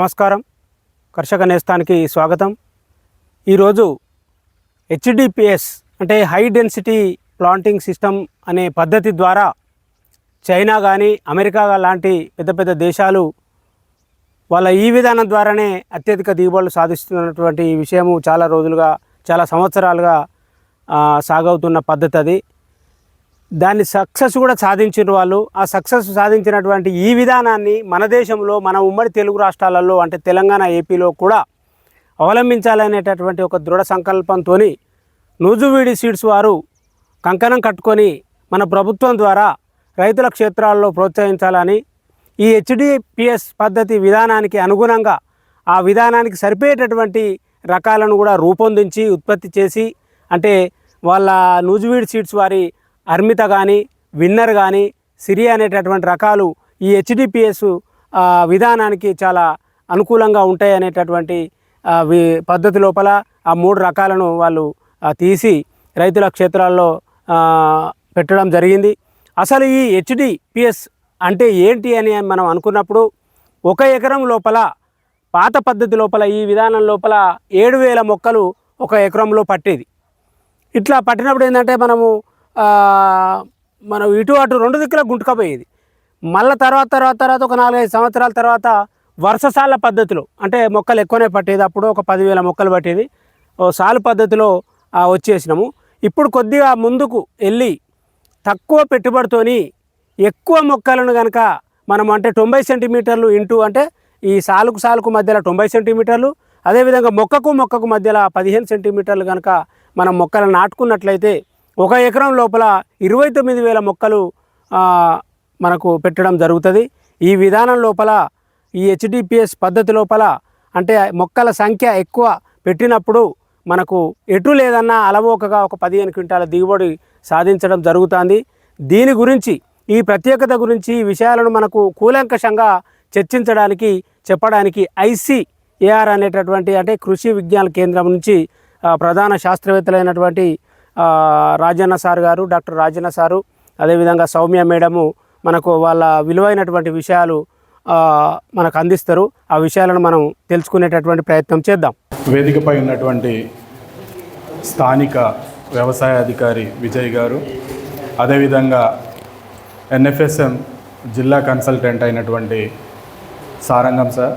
నమస్కారం. కర్షక నేస్తానికి స్వాగతం. ఈరోజు హెచ్డిపిఎస్ అంటే హై డెన్సిటీ ప్లాంటింగ్ సిస్టమ్ అనే పద్ధతి ద్వారా చైనా కానీ అమెరికా లాంటి పెద్ద పెద్ద దేశాలు వాళ్ళ ఈ విధానం ద్వారానే అత్యధిక దిగుబడులు సాధిస్తున్నటువంటి విషయము చాలా రోజులుగా చాలా సంవత్సరాలుగా సాగవుతున్న పద్ధతి అది. దాన్ని సక్సెస్ కూడా సాధించిన వాళ్ళు. ఆ సక్సెస్ సాధించినటువంటి ఈ విధానాన్ని మన దేశంలో మన ఉమ్మడి తెలుగు రాష్ట్రాలలో అంటే తెలంగాణ ఏపీలో కూడా అవలంబించాలనేటటువంటి ఒక దృఢ సంకల్పంతో నూజువీడి సీడ్స్ వారు కంకణం కట్టుకొని మన ప్రభుత్వం ద్వారా రైతుల క్షేత్రాల్లో ప్రోత్సహించాలని ఈ హెచ్డిపిఎస్ పద్ధతి విధానానికి అనుగుణంగా ఆ విధానానికి సరిపోయేటటువంటి రకాలను కూడా రూపొందించి ఉత్పత్తి చేసి అంటే వాళ్ళ నూజువీడ్ సీడ్స్ వారి అర్మిత కానీ విన్నర్ కానీ సిరి అనేటటువంటి రకాలు ఈ హెచ్డిపిఎస్ విధానానికి చాలా అనుకూలంగా ఉంటాయి అనేటటువంటి పద్ధతి లోపల ఆ మూడు రకాలను వాళ్ళు తీసి రైతుల క్షేత్రాల్లో పెట్టడం జరిగింది. అసలు ఈ హెచ్డిపిఎస్ అంటే ఏంటి అని మనం అనుకున్నప్పుడు ఒక ఎకరం లోపల పాత పద్ధతి లోపల ఈ విధానం లోపల ఏడు వేల మొక్కలు ఒక ఎకరంలో పట్టేది. ఇట్లా పట్టినప్పుడు ఏంటంటే మనము మనం ఇటు అటు రెండు దిక్కుల గుంటుకపోయేది మళ్ళీ తర్వాత తర్వాత తర్వాత ఒక నాలుగైదు సంవత్సరాల తర్వాత వర్షసాల పద్ధతిలో అంటే మొక్కలు ఎక్కువనే పట్టేది. అప్పుడు ఒక పదివేల మొక్కలు పట్టేది. ఓ సాలు పద్ధతిలో వచ్చేసినాము. ఇప్పుడు కొద్దిగా ముందుకు వెళ్ళి తక్కువ పెట్టుబడితోని ఎక్కువ మొక్కలను కనుక మనం అంటే తొంభై సెంటీమీటర్లు ఇంటూ అంటే ఈ సాలుకు సాలుకు మధ్యలో తొంభై సెంటీమీటర్లు అదేవిధంగా మొక్కకు మొక్కకు మధ్యలో పదిహేను సెంటీమీటర్లు కనుక మనం మొక్కలను నాటుకున్నట్లయితే ఒక ఎకరం లోపల ఇరవై తొమ్మిది వేల మొక్కలు మనకు పెట్టడం జరుగుతుంది. ఈ విధానం లోపల ఈ హెచ్డిపిఎస్ పద్ధతి లోపల అంటే మొక్కల సంఖ్య ఎక్కువ పెట్టినప్పుడు మనకు ఎటు లేదన్నా అలవోకగా ఒక పదిహేను క్వింటాల దిగుబడి సాధించడం జరుగుతుంది. దీని గురించి ఈ ప్రత్యేకత గురించి ఈ విషయాలను మనకు కూలంకషంగా చర్చించడానికి చెప్పడానికి ఐసిఏఆర్ అనేటటువంటి అంటే కృషి విజ్ఞాన కేంద్రం నుంచి ప్రధాన శాస్త్రవేత్తలైనటువంటి Rajanna sir garu doctor Rajanna sir అదేవిధంగా సౌమ్య మేడము మనకు వాళ్ళ విలువైనటువంటి విషయాలు మనకు అందిస్తారు. ఆ విషయాలను మనం తెలుసుకునేటటువంటి ప్రయత్నం చేద్దాం. వేదికపై ఉన్నటువంటి స్థానిక వ్యవసాయ అధికారి విజయ్ గారు అదేవిధంగా ఎన్ఎఫ్ఎస్ఎం జిల్లా కన్సల్టెంట్ అయినటువంటి సారంగం సార్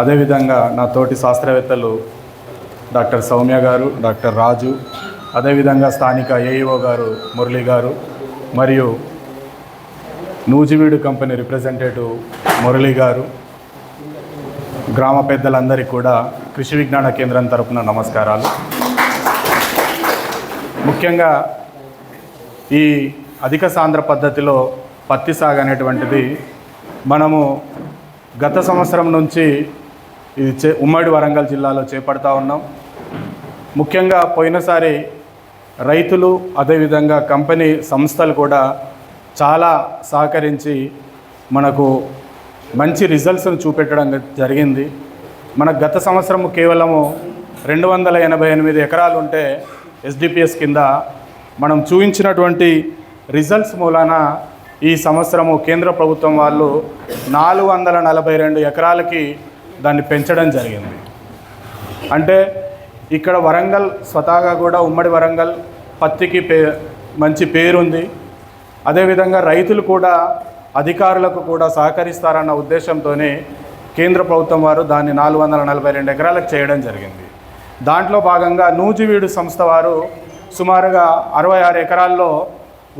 అదేవిధంగా నా తోటి శాస్త్రవేత్తలు డాక్టర్ సౌమ్య గారు డాక్టర్ రాజు అదేవిధంగా స్థానిక ఏఈఓ గారు మురళి గారు మరియు నూజివీడు కంపెనీ రిప్రజెంటేటివ్ మురళి గారు గ్రామ పెద్దలందరికీ కూడా కృషి విజ్ఞాన కేంద్రం తరపున నమస్కారాలు. ముఖ్యంగా ఈ అధిక సాంద్ర పద్ధతిలో పత్తి సాగు అనేటువంటిది మనము గత సంవత్సరం నుంచి ఇది చే ఉమ్మడి వరంగల్ జిల్లాలో చేపడతా ఉన్నాం. ముఖ్యంగా పోయినసారి రైతులు అదేవిధంగా కంపెనీ సంస్థలు కూడా చాలా సహకరించి మనకు మంచి రిజల్ట్స్ను చూపెట్టడం జరిగింది. మన గత సంవత్సరము కేవలము రెండు వందల ఎనభై ఎనిమిది ఎకరాలు ఉంటే ఎస్డిపిఎస్ కింద మనం చూపించినటువంటి రిజల్ట్స్ మూలాన ఈ సంవత్సరము కేంద్ర ప్రభుత్వం వాళ్ళు నాలుగు వందల నలభై రెండు ఎకరాలకి దాన్ని పెంచడం జరిగింది. అంటే ఇక్కడ వరంగల్ స్వతహాగా కూడా ఉమ్మడి వరంగల్ పత్తికి పే మంచి పేరుంది. అదేవిధంగా రైతులు కూడా అధికారులకు కూడా సహకరిస్తారన్న ఉద్దేశంతోనే కేంద్ర ప్రభుత్వం వారు దాన్ని నాలుగు వందల నలభై రెండు ఎకరాలకు చేయడం జరిగింది. దాంట్లో భాగంగా నూజివీడు సంస్థ వారు సుమారుగా అరవై ఆరు ఎకరాల్లో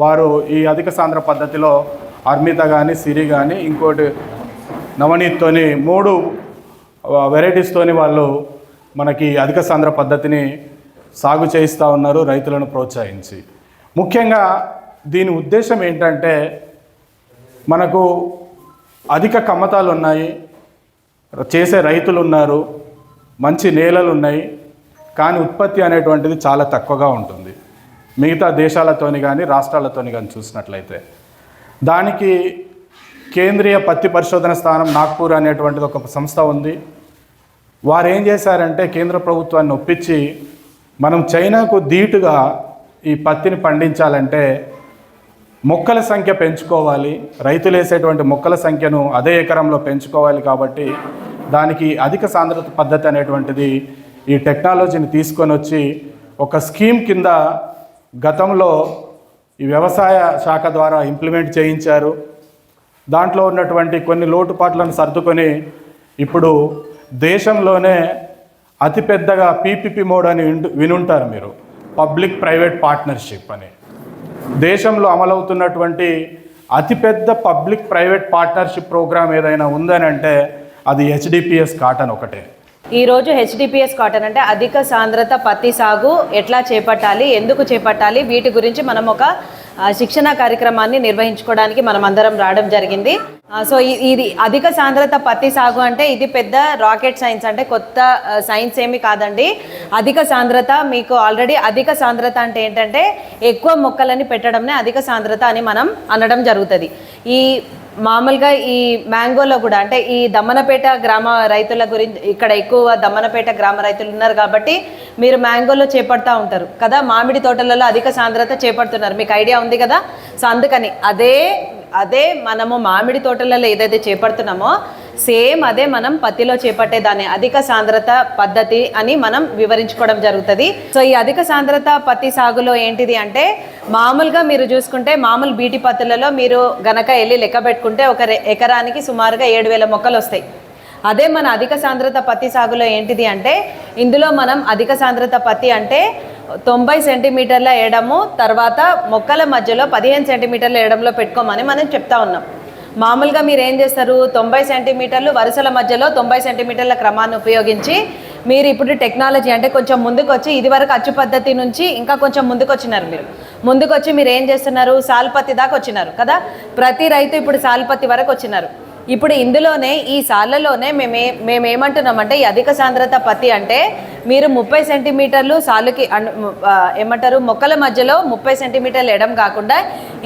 వారు ఈ అధిక సాంద్ర పద్ధతిలో అర్మిత కానీ సిరి కానీ ఇంకోటి నవనీత్తోని మూడు వెరైటీస్తోని వాళ్ళు మనకి అధిక సాంద్ర పద్ధతిని సాగు చేయిస్తూ ఉన్నారు రైతులను ప్రోత్సహించి. ముఖ్యంగా దీని ఉద్దేశం ఏంటంటే మనకు అధిక కమ్మతాలు ఉన్నాయి చేసే రైతులు ఉన్నారు మంచి నేలలు ఉన్నాయి కానీ ఉత్పత్తి అనేటువంటిది చాలా తక్కువగా ఉంటుంది. మిగతా దేశాలతోని కానీ రాష్ట్రాలతోని కానీ చూసినట్లయితే. దానికి కేంద్రీయ పత్తి పరిశోధన స్థానం నాగ్పూర్ అనేటువంటిది ఒక సంస్థ ఉంది. వారు ఏం చేశారంటే కేంద్ర ప్రభుత్వాన్ని ఒప్పించి మనం చైనాకు ధీటుగా ఈ పత్తిని పండించాలంటే మొక్కల సంఖ్య పెంచుకోవాలి. రైతులు వేసేటువంటి మొక్కల సంఖ్యను అదే ఎకరంలో పెంచుకోవాలి కాబట్టి దానికి అధిక సాంద్రత పద్ధతి అనేటువంటిది ఈ టెక్నాలజీని తీసుకొని వచ్చి ఒక స్కీమ్ కింద గతంలో ఈ వ్యవసాయ శాఖ ద్వారా ఇంప్లిమెంట్ చేయించారు. దాంట్లో ఉన్నటువంటి కొన్ని లోటుపాట్లను సర్దుకొని ఇప్పుడు దేశంలోనే అతిపెద్దగా పీపీపీ మోడ్ అని వినుంటారు మీరు. పబ్లిక్ ప్రైవేట్ పార్ట్నర్షిప్ అని. దేశంలో అమలవుతున్నటువంటి అతిపెద్ద పబ్లిక్ ప్రైవేట్ పార్ట్నర్షిప్ ప్రోగ్రామ్ ఏదైనా ఉందని అంటే అది హెచ్డిపిఎస్ కాటన్ ఒకటే. ఈరోజు హెచ్డిపిఎస్ కాటన్ అంటే అధిక సాంద్రత పత్తి సాగు ఎట్లా చేపట్టాలి ఎందుకు చేపట్టాలి వీటి గురించి మనం ఒక శిక్షణ కార్యక్రమాన్ని నిర్వహించుకోవడానికి మనం అందరం రావడం జరిగింది. సో ఇది అధిక సాంద్రత పత్తి సాగు అంటే ఇది పెద్ద రాకెట్ సైన్స్ అంటే కొత్త సైన్స్ ఏమి కాదండి. అధిక సాంద్రత మీకు ఆల్రెడీ అధిక సాంద్రత అంటే ఏంటంటే ఎక్కువ మొక్కలని పెట్టడంనే అధిక సాంద్రత అని మనం అనడం జరుగుతుంది. ఈ మామూలుగా ఈ మ్యాంగోలో కూడా అంటే ఈ దమ్మనపేట గ్రామ రైతుల గురించి ఇక్కడ ఎక్కువ దమ్మనపేట గ్రామ రైతులు ఉన్నారు కాబట్టి మీరు మ్యాంగోలో చేపడతా ఉంటారు. కదా? మామిడి తోటలలో అధిక సాంద్రత చేపడుతున్నారు. మీకు ఐడియా ఉంది కదా? సో అందుకని అదే అదే మనము మామిడి తోటలలో ఏదైతే చేపడుతున్నామో సేమ్ అదే మనం పత్తిలో చేపట్టే దాన్ని అధిక సాంద్రత పద్ధతి అని మనం వివరించుకోవడం జరుగుతుంది. సో ఈ అధిక సాంద్రత పత్తి సాగులో ఏంటిది అంటే మామూలుగా మీరు చూసుకుంటే మామూలు బీటి పత్తులలో మీరు గనక వెళ్ళి లెక్క పెట్టుకుంటే ఒక ఎకరానికి సుమారుగా ఏడు వేల మొక్కలు వస్తాయి. అదే మన అధిక సాంద్రత పత్తి సాగులో ఏంటిది అంటే ఇందులో మనం అధిక సాంద్రత పత్తి అంటే తొంభై సెంటీమీటర్ల ఎడము తర్వాత మొక్కల మధ్యలో పదిహేను సెంటీమీటర్ల ఎడంలో పెట్టుకోమని మనం చెప్తా ఉన్నాం. మామూలుగా మీరు ఏం చేస్తారు తొంభై సెంటీమీటర్లు వరుసల మధ్యలో తొంభై సెంటీమీటర్ల క్రమాన్ని ఉపయోగించి మీరు ఇప్పుడు టెక్నాలజీ అంటే కొంచెం ముందుకు వచ్చి ఇదివరకు అచ్చు పద్ధతి నుంచి ఇంకా కొంచెం ముందుకు వచ్చినారు మీరు. ముందుకొచ్చి మీరు ఏం చేస్తున్నారు? సాల్పత్తి దాకా వచ్చినారు కదా? ప్రతి రైతు ఇప్పుడు సాల్పత్తి వరకు వచ్చినారు. ఇప్పుడు ఇందులోనే ఈ సాళ్ళలోనే మేమే మేమేమంటున్నామంటే ఈ అధిక సాంద్రత పత్తి అంటే మీరు ముప్పై సెంటీమీటర్లు సాలుకి ఏమంటారు మొక్కల మధ్యలో ముప్పై సెంటీమీటర్లు ఎడం కాకుండా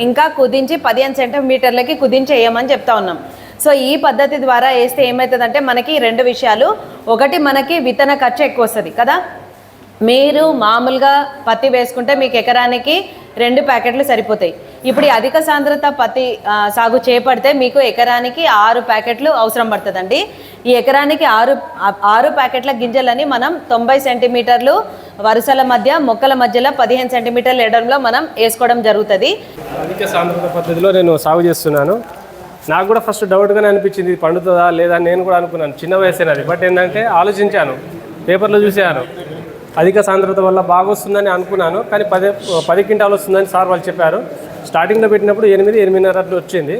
ఇంకా కుదించి పదిహేను సెంటీమీటర్లకి కుదించి వేయమని చెప్తా ఉన్నాం. సో ఈ పద్ధతి ద్వారా వేస్తే ఏమవుతుందంటే మనకి రెండు విషయాలు. ఒకటి మనకి విత్తన ఖర్చు ఎక్కువ వస్తుంది కదా? మీరు మామూలుగా పత్తి వేసుకుంటే మీకు ఎకరానికి రెండు ప్యాకెట్లు సరిపోతాయి. ఇప్పుడు ఈ అధిక సాంద్రత పత్తి సాగు చేపడితే మీకు ఎకరానికి ఆరు ప్యాకెట్లు అవసరం పడుతుందండి. ఈ ఎకరానికి ఆరు ఆరు ప్యాకెట్ల గింజలని మనం తొంభై సెంటీమీటర్లు వరుసల మధ్య మొక్కల మధ్యలో పదిహేను సెంటీమీటర్ల ఎడంలో మనం వేసుకోవడం జరుగుతుంది. అధిక సాంద్రత పద్ధతిలో నేను సాగు చేస్తున్నాను. నాకు కూడా ఫస్ట్ డౌట్గానే అనిపించింది పండుతుందా లేదా అని నేను కూడా అనుకున్నాను. చిన్న వయసు బట్ ఏంటంటే ఆలోచించాను పేపర్లో చూశాను. అధిక సాంద్రత వల్ల బాగా వస్తుందని అనుకున్నాను కానీ పది పది క్వింటాలు వస్తుందని సార్ వాళ్ళు చెప్పారు. స్టార్టింగ్లో పెట్టినప్పుడు ఎనిమిది ఎనిమిదిన్నర అట్లా వచ్చింది.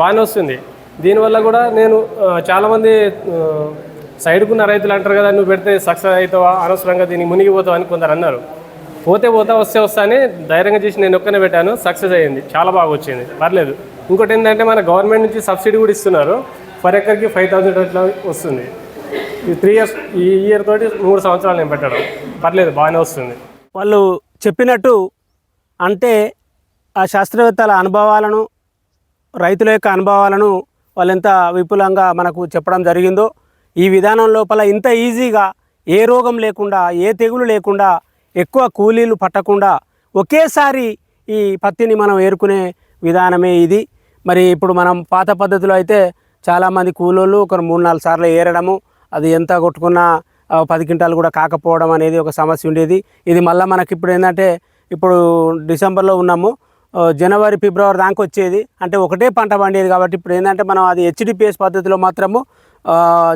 బాగానే వస్తుంది. దీనివల్ల కూడా నేను చాలామంది సైడ్కున్న రైతులు అంటారు కదా నువ్వు పెడితే సక్సెస్ అవుతావా? అనవసరంగా దీనికి మునిగిపోతావు అని కొందరు అన్నారు. పోతే పోతా వస్తే వస్తా అని ధైర్యంగా చేసి నేను ఒక్కనే పెట్టాను. సక్సెస్ అయ్యింది. చాలా బాగా వచ్చింది. పర్లేదు. ఇంకోటి ఏంటంటే మన గవర్నమెంట్ నుంచి సబ్సిడీ కూడా ఇస్తున్నారు. ఫర్ ఎకర్కి ఫైవ్ థౌసండ్ అట్లా వస్తుంది. ఈ త్రీ ఇయర్స్ ఈ ఇయర్ తోటి మూడు సంవత్సరాలు నేను పెట్టడం. పర్లేదు బాగానే వస్తుంది. వాళ్ళు చెప్పినట్టు అంటే ఆ శాస్త్రవేత్తల అనుభవాలను రైతుల యొక్క అనుభవాలను వాళ్ళు ఎంత విపులంగా మనకు చెప్పడం జరిగిందో ఈ విధానం లోపల ఇంత ఈజీగా ఏ రోగం లేకుండా ఏ తెగులు లేకుండా ఎక్కువ కూలీలు పట్టకుండా ఒకేసారి ఈ పత్తిని మనం ఏరుకునే విధానమే ఇది. మరి ఇప్పుడు మనం పాత పద్ధతిలో అయితే చాలామంది కూలోళ్ళు ఒక మూడు నాలుగు సార్లు ఏరడము అది ఎంత కొట్టుకున్నా పది క్వింటాలు కూడా కాకపోవడం అనేది ఒక సమస్య ఉండేది. ఇది మళ్ళీ మనకి ఇప్పుడు ఏంటంటే ఇప్పుడు డిసెంబర్లో ఉన్నాము జనవరి ఫిబ్రవరి దాకా వచ్చేది. అంటే ఒకటే పంట పండేది కాబట్టి ఇప్పుడు ఏంటంటే మనం అది హెచ్డిపిఎస్ పద్ధతిలో మాత్రము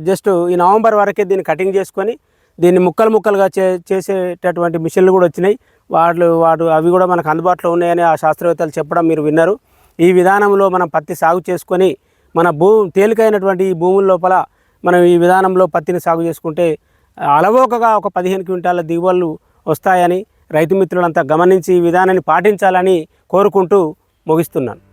జస్ట్ ఈ నవంబర్ వరకే దీన్ని కటింగ్ చేసుకొని దీన్ని ముక్కలు ముక్కలుగా చే చేసేటటువంటి మిషన్లు కూడా వచ్చినాయి. వాళ్ళు వాడు అవి కూడా మనకు అందుబాటులో ఉన్నాయని ఆ శాస్త్రవేత్తలు చెప్పడం మీరు విన్నారు. ఈ విధానంలో మనం పత్తి సాగు చేసుకొని మన భూ తేలికైనటువంటి ఈ భూముల లోపల మనం ఈ విధానంలో పత్తిని సాగు చేసుకుంటే అలవోకగా ఒక పదిహేను క్వింటాల దిగుబడులు వస్తాయని రైతు మిత్రులంతా గమనించి ఈ విధానాన్ని పాటించాలని కోరుకుంటూ ముగిస్తున్నాను.